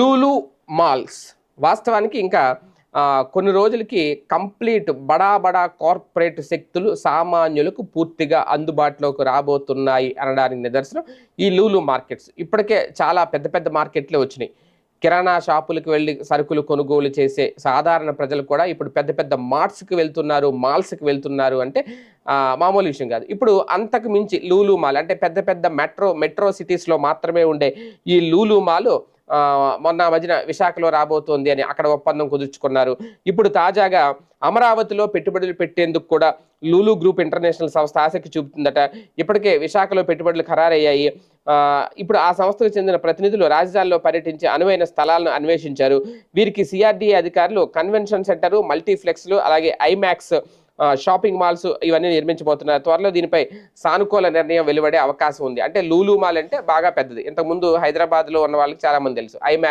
Lulu malls వాస్తవానికి ఇంకా కొన్ని రోజులకి కంప్లీట్ బడా బడా కార్పొరేట్ శక్తులు సామాన్యులకు పూర్తిగా అందుబాటులోకి రాబోతున్నాయి అనడానికి నిదర్శనం ఈ లూలు మార్కెట్స్ ఇప్పటికే చాలా పెద్ద పెద్ద మార్కెట్లే వచ్చినాయి. కిరాణా షాపులకు వెళ్ళి సరుకులు కొనుగోలు చేసే సాధారణ ప్రజలు కూడా ఇప్పుడు పెద్ద పెద్ద మార్ట్స్కి వెళ్తున్నారు మాల్స్కి వెళ్తున్నారు అంటే మామూలు విషయం కాదు. ఇప్పుడు అంతకు మించి లూలు మాల్ అంటే పెద్ద పెద్ద మెట్రో మెట్రో సిటీస్లో మాత్రమే ఉండే ఈ లూలు మాల్ మొన్న మధ్యన విశాఖలో రాబోతోంది అని అక్కడ ఒప్పందం కుదుర్చుకున్నారు. ఇప్పుడు తాజాగా అమరావతిలో పెట్టుబడులు పెట్టేందుకు కూడా లూలు గ్రూప్ ఇంటర్నేషనల్ సంస్థ ఆసక్తి చూపుతుందట. ఇప్పటికే విశాఖలో పెట్టుబడులు ఖరారయ్యాయి. ఇప్పుడు ఆ సంస్థకు చెందిన ప్రతినిధులు రాజధానిలో పర్యటించి అనువైన స్థలాలను అన్వేషించారు. వీరికి సిఆర్డీఏ అధికారులు కన్వెన్షన్ సెంటర్ మల్టీప్లెక్స్లు అలాగే ఐమాక్స్ షాపింగ్ మాల్స్ ఇవన్నీ నిర్మించబోతున్నారు. త్వరలో దీనిపై సానుకూల నిర్ణయం వెలువడే అవకాశం ఉంది. అంటే లూలు మాల్ అంటే బాగా పెద్దది. ఇంతకుముందు హైదరాబాద్లో ఉన్న వాళ్ళకి చాలా మంది తెలుసు. ఐమాక్